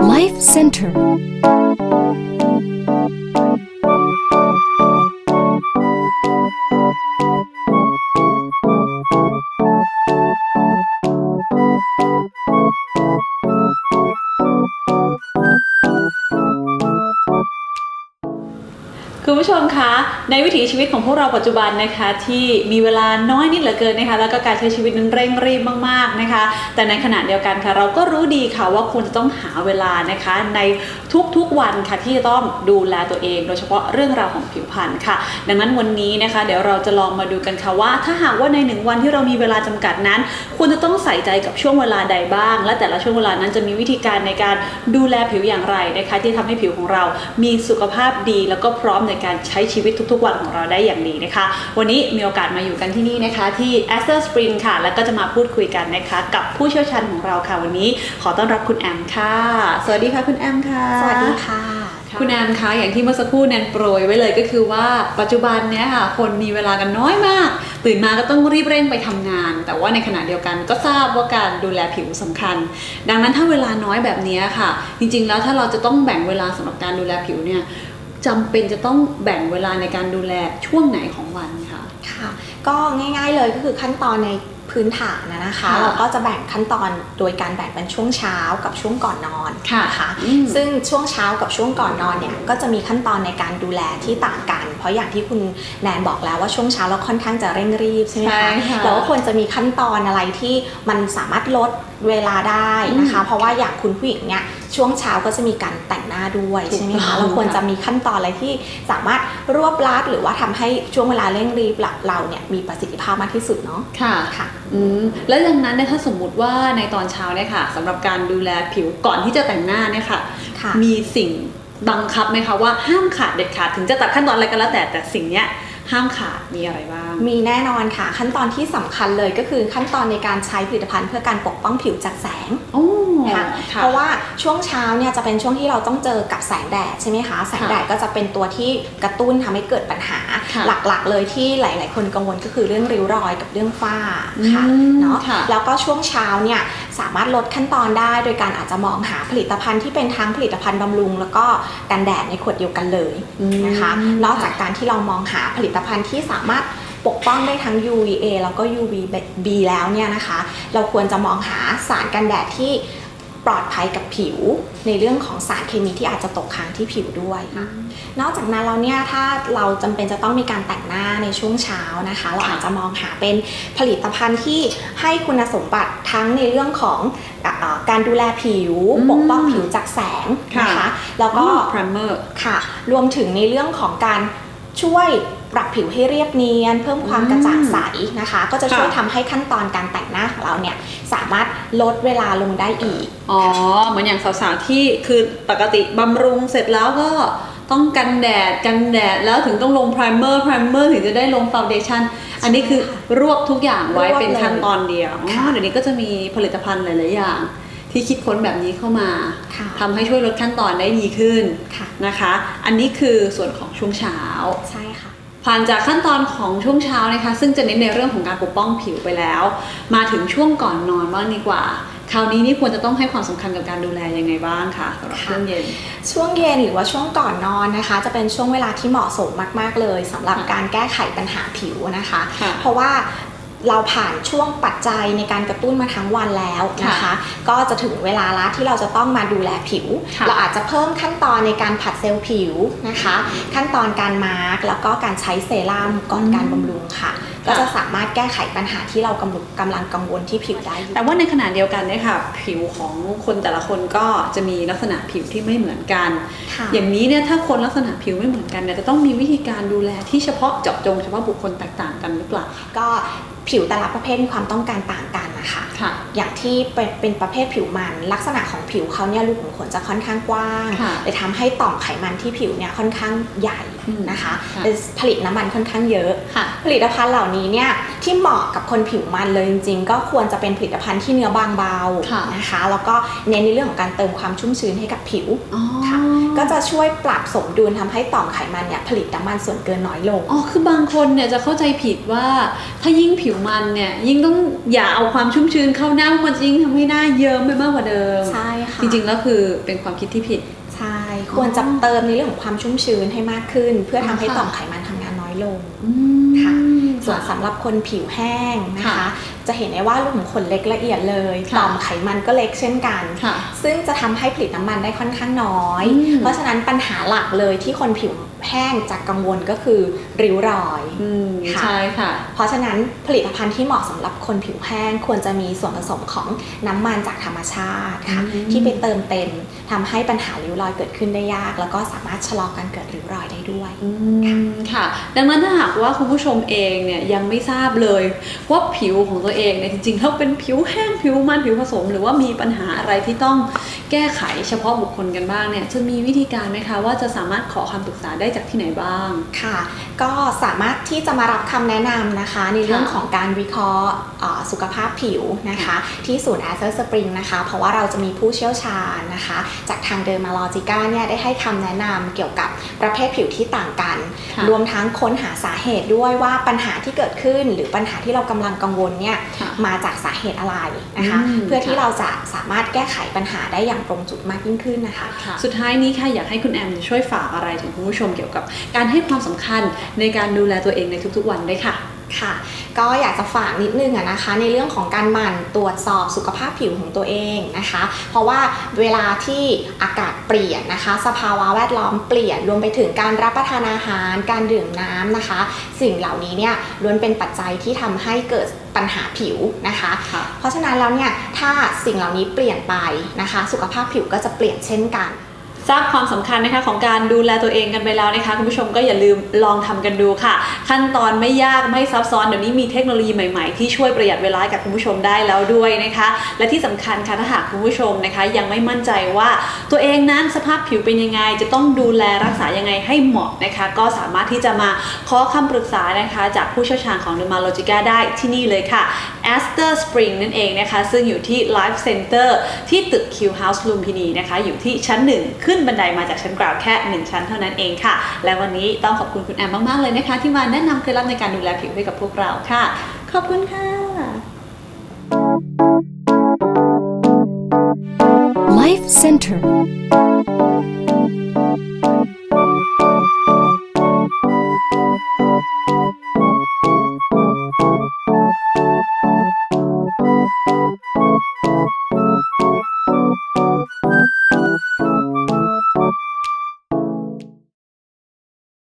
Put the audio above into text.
Life Center ผู้ชมคะในวิถีชีวิตของพวกเราปัจจุบันนะคะ ที่มีเวลาน้อยนิดเหลือเกินนะคะ แล้วก็การใช้ชีวิตนั้นเร่งรีบมากๆนะคะ แต่ในขณะเดียวกันค่ะ เราก็รู้ดีค่ะว่าคุณจะต้องหาเวลานะคะ ในทุกๆวันค่ะที่จะต้องดูแลตัวเอง โดยเฉพาะเรื่องราวของผิวพรรณค่ะ ดังนั้นวันนี้นะคะ เดี๋ยวเราจะลองมาดูกันค่ะว่า ถ้าหากว่าในหนึ่งวันที่เรามีเวลาจำกัดนั้นควรจะต้องใส่ใจกับช่วงเวลาใดบ้าง และแต่ละช่วงเวลานั้นจะมีวิธีการในการดูแลผิวอย่างไรนะคะ ที่ทำให้ผิวของเรามีสุขภาพดีแล้วก็พร้อมในการใช้ชีวิตทุกๆวันของเราได้อย่างดีนะคะ วันนี้มีโอกาสมาอยู่กันที่นี่นะคะ ที่ a s t e r Spring ค่ะ แล้วก็จะมาพูดคุยกันนะคะ กับผู้เชี่ยวชาญของเราค่ะ วันนี้ขอต้อนรับคุณแอมค่ะ สวัสดีค่ะคุณแอมค่ะ สวัสดีค่ะคุณแอมคะอย่างที่เมื่อสักครู่แนนโปรยไว้เลยก็คือว่าปัจจุบันเนี้ยค่ะคนมีเวลากันน้อยมาก ตื่นมาก็ต้องรีบเร่งไปทำงาน แต่ว่าในขณะเดียวกันก็ทราบว่าการดูแลผิวสำคัญ ดังนั้นถ้าเวลาน้อยแบบเนี้ยค่ะ จริงๆแล้วถ้าเราจะต้องแบ่งเวลาสำหรับการดูแลผิวเนี่ย จำเป็นจะต้องแบ่งเวลาในการดูแลช่วงไหนของวันคะ ค่ะ ก็ง่ายๆเลยก็คือขั้นตอนใน พื้นฐานนะนะคะค่ะเราก็จะแบ่งขั้นตอนโดยการแบ่งเป็นช่วงเช้ากับช่วงก่อนนอนค่ะนะคะอืมซึ่งช่วงเช้ากับช่วงก่อนนอนเนี่ยก็จะมีขั้นตอนในการดูแลที่ต่างกัน เพราะอย่างที่คุณแนนบอกแล้วว่าช่วงเช้าเราค่อนข้างจะเร่งรีบใช่ไหมใช่คะค่ะเราก็ควรจะมีขั้นตอนอะไรที่มันสามารถลดเวลาได้นะคะ เพราะว่าอย่างคุณผู้หญิงเนี่ยช่วงเช้าก็จะมีการแต่งหน้าด้วยถูกใช่ไหมต้อคะงเราควรค่ะจะมีขั้นตอนอะไรที่สามารถรวบลัดหรือว่าทำให้ช่วงเวลาเร่งรีบเราเนี่ยมีประสิทธิภาพมากที่สุดเนาะค่ะค่ะ อืมแล้วดังนั้นเนี่ยถ้าสมมุติว่าในตอนเช้าเนี่ยค่ะสำหรับการดูแลผิวก่อนที่จะแต่งหน้าเนี่ยค่ะ ค่ะ มีสิ่งบังคับไหมคะว่าห้ามขาดเด็ดขาดถึงจะตัดขั้นตอนอะไรก็แล้วแต่แต่สิ่งเนี้ยห้ามขาดมีอะไรบ้าง มีแน่นอนค่ะ ขั้นตอนที่สำคัญเลยก็คือขั้นตอนในการใช้ผลิตภัณฑ์เพื่อการปกป้องผิวจากแสงโอ้ค่ะค่ะเพราะว่าช่วงเช้าเนี่ยจะเป็นช่วงที่เราต้องเจอกับแสงแดดใช่ไหมคะ แสงแดดก็จะเป็นตัวที่กระตุ้นทำให้เกิดปัญหาค่ะหลักๆ เลยที่หลาย ๆ คนกังวลก็คือเรื่องริ้วรอยกับเรื่องฝ้าค่ะอืมเนาะค่ะแล้วก็ช่วงเช้าเนี่ยสามารถลดขั้นตอนได้โดยการอาจจะมองหาผลิตภัณฑ์ที่เป็นทั้งผลิตภัณฑ์บำรุง แล้วก็กันแดดในขวดเดียวกันเลยนะคะอืมนอกจากการที่เรามองหาผลิตภัณฑ์ที่สามารถ ปกป้องได้ทั้ง UVA แล้วก็ UVB แล้วเนี่ยนะคะ เราควรจะมองหาสารกันแดดที่ปลอดภัยกับผิว ในเรื่องของสารเคมีที่อาจจะตกค้างที่ผิวด้วยค่ะนอกจากนั้นเราเนี่ยถ้าเราจำเป็นจะต้องมีการแต่งหน้าในช่วงเช้านะคะ เราอาจจะมองหาเป็นผลิตภัณฑ์ที่ให้คุณสมบัติทั้งในเรื่องของเอ่อการดูแลผิวอืมปกป้องผิวจากแสงนะคะค่ะแล้วก็พร i เมอร์ค่ะ รวมถึงในเรื่องของการช่วย ปรับผิวให้เรียบเนียน เพิ่มความอืมกระจ่างใสนะคะ ก็จะช่วยค่ะทำให้ขั้นตอนการแต่งหน้าของเราเนี่ยสามารถลดเวลาลงได้อีก อ๋อ เหมือนอย่างสาวๆที่คือปกติบำรุงเสร็จแล้วก็ต้องกันแดดกันแดดแล้วถึงต้องลงพร i เมอร์พร i เมอร์ถึงจะได้ลงฟ u n เดชั่นอันนี้คือรวบทุกอย่างไว้รวบเป็นขั้นตอนเดียวค่ะอ๋อเดี๋ยวนี้ก็จะมีผลิตภัณฑ์หลาย ๆ อย่าง ที่คิดค้นแบบนี้เข้ามาค่ะทำให้ช่วยลดขั้นตอนได้ดีขึ้นค่ะนะคะ อันนี้คือส่วนของช่วงเช้าใช่ค่ะ ผ่านจากขั้นตอนของช่วงเช้านะคะ ซึ่งจะเน้นในเรื่องของการปกป้องผิวไปแล้ว มาถึงช่วงก่อนนอนบ้างดีกว่า คราวนี้นี่ควรจะต้องให้ความสำคัญกับการดูแลยังไงบ้างคะสำหรับค่ะช่วงเย็น ช่วงเย็นหรือว่าช่วงก่อนนอนนะคะ จะเป็นช่วงเวลาที่เหมาะสมมาก ๆ เลยสำหรับค่ะการแก้ไขปัญหาผิวนะคะค่ะเพราะว่า เราผ่านช่วงปัจจัยในการกระตุ้นมาทั้งวันแล้วนะคะค่ะก็จะถึงเวลาละที่เราจะต้องมาดูแลผิวค่ะเราอาจจะเพิ่มขั้นตอนในการผัดเซลล์ผิวนะคะ ขั้นตอนการมาร์กแล้วก็การใช้เซรั่มก่อนการบำรุงค่ะ ก็จะสามารถแก้ไขปัญหาที่เรากำลังกำลังกังวลที่ผิวได้อยู่แต่ว่าในขณะเดียวกันเนี่ยค่ะผิวของคนแต่ละคนก็จะมีลักษณะผิวที่ไม่เหมือนกันค่ะอย่างนี้เนี่ยถ้าคนลักษณะผิวไม่เหมือนกันเนี่ยจะต้องมีวิธีการดูแลที่เฉพาะเจาะจงเฉพาะบุคคลแตกต่างกันหรือเปล่าก็ ผิวแต่ละประเภทมีความต้องการต่างกันนะคะค่ะอย่างที่เป็นเป็นประเภทผิวมัน ลักษณะของผิวเขาเนี่ยรูขุมขนจะค่อนข้างกว้างค่ะเลยทำให้ต่อมไขมันที่ผิวเนี่ยค่อนข้างใหญ่อืมนะคะค่ะเลยผลิตน้ำมันค่อนข้างเยอะค่ะผลิตภัณฑ์เหล่านี้เนี่ยที่เหมาะกับคนผิวมันเลยจริงๆ ก็ควรจะเป็นผลิตภัณฑ์ที่เนื้อบางเบาค่ะนะคะ แล้วก็เน้นในเรื่องของการเติมความชุ่มชื้นให้กับผิวอ๋อค่ะ ก็จะช่วยปรับสมดุลทำให้ต่อมไขมันเนี่ยผลิตน้ำมันส่วนเกินน้อยลง อ๋อ คือบางคนเนี่ยจะเข้าใจผิดว่า ถ้ายิ่งผิวมันเนี่ยยิ่งต้องอย่าเอาความชุ่มชื้นเข้าหน้าเพราะมันจะยิ่งทำให้หน้าเยิ้มไปมากกว่าเดิม ใช่ค่ะ จริงๆแล้วคือเป็นความคิดที่ผิด ใช่ ควรจะเติมในเรื่องของความชุ่มชื้นให้มากขึ้น เพื่อทำให้ค่ะต่อมไขมันทำงานน้อยลงอืมค่ะ ส่ส่ววนนสำหรับคนผิวแห้งนะคะค่ะจะเห็นได้ว่ารูขุมขนเล็กละเอียดเลยค่ะต่อมไขมันก็เล็กเช่นกันค่ะซึ่งจะทำให้ผลิตน้ำมันได้ค่อนข้างน้อยอืมเพราะฉะนั้นปัญหาหลักเลยที่คนผิว แห้งจากกังวลก็คือริ้วรอยอืมค่ะใช่ค่ะ เพราะฉะนั้นผลิตภัณฑ์ที่เหมาะสำหรับคนผิวแห้งควรจะมีส่วนผสมของน้ำมันจากธรรมชาติค่ะอืมที่ไปเติมเต็มทำให้ปัญหาริ้วรอยเกิดขึ้นได้ยาก แล้วก็สามารถชะลอการเกิดริ้วรอยได้ด้วยอืมค่ะ ดังนั้นถ้าหากว่าคุณผู้ชมเองเนี่ยยังไม่ทราบเลยว่าผิวของตัวเองเนี่ยจริงๆแล้วเป็นผิวแห้งผิวมันผิวผสม หรือว่ามีปัญหาอะไรที่ต้องแก้ไขเฉพาะบุคคลกันบ้างเนี่ยจะมีวิธีการไหมคะว่าจะสามารถขอคำปรึกษาได้จากที่ไหนบ้าง ค่ะ ก็สามารถที่จะมารับคำแนะนำนะคะ ในเรื่องของการวิเคราะห์เอ่อสุขภาพผิวนะคะ ที่ศูนย์ a s เซอร์สปริงนะคะ เพราะว่าเราจะมีผู้เชี่ยวชาญนะคะ จากทางเดอร์มาลอจิก้าเนี่ยได้ให้คำแนะนำเกี่ยวกับประเภทผิวที่ต่างกันค่ะรวมทั้งค้นหาสาเหตุด้วยว่าปัญหาที่เกิดขึ้น หรือปัญหาที่เรากำลังกังวลเนี่ยค่ะมาจากสาเหตุอะไรนะคะอืมเพื่อที่ค่ะเราจะสามารถแก้ไขปัญหาได้อย่างตรงจุดมากยิ่งขึ้นนะคะ สุดท้ายนี้ค่ะอยากให้คุณแอมช่วยฝากอะไรถึงคุณผู้ชมเกี่ยวกับการให้ความสำคัญในการดูแลตัวเองในทุกๆวันด้วยค่ะค่ะ ก็อยากจะฝากนิดนึงอะนะคะ ในเรื่องของการหมั่นตรวจสอบสุขภาพผิวของตัวเองนะคะ เพราะว่าเวลาที่อากาศเปลี่ยนนะคะ สภาวะแวดล้อมเปลี่ยนรวมไปถึงการรับประทานอาหาร การดื่มน้ำนะคะ สิ่งเหล่านี้เนี่ยล้วนเป็นปัจจัยที่ทำให้เกิดปัญหาผิวนะคะค่ะเพราะฉะนั้นแล้วเนี่ยถ้าสิ่งเหล่านี้เปลี่ยนไปนะคะ สุขภาพผิวก็จะเปลี่ยนเช่นกัน ทราบความสำคัญนะคะของการดูแลตัวเองกันไปแล้วนะคะคุณผู้ชมก็อย่าลืมลองทำกันดูค่ะ ขั้นตอนไม่ยากไม่ซับซ้อนเดี๋ยวนี้มีเทคโนโลยีใหม่ๆ ที่ช่วยประหยัดเวลาให้กับคุณผู้ชมได้แล้วด้วยนะคะ และที่สำคัญค่ะถ้าหากคุณผู้ชมนะคะ ยังไม่มั่นใจว่าตัวเองนั้นสภาพผิวเป็นยังไง จะต้องดูแลรักษายังไงให้เหมาะนะคะ ก็สามารถที่จะมาขอคำปรึกษานะคะ จากผู้เชี่ยวชาญของ d e r m a l o g i c a ได้ที่นี่เลยค่ะ Aster Spring นั่นเองนะคะ ซึ่งอยู่ที่ Life Center ที่ตึก Q House ลุมพินีนะคะ อยู่ที่ชั้น 1 ขึ้นบันไดมาจากชั้นกราวแค่ 1 ชั้นเท่านั้นเองค่ะ และวันนี้ต้องขอบคุณคุณแอมมากๆเลยนะคะ ที่มาแนะนำเคล็ดลับในการดูแลผิวให้กับพวกเราค่ะ ขอบคุณค่ะ Life Center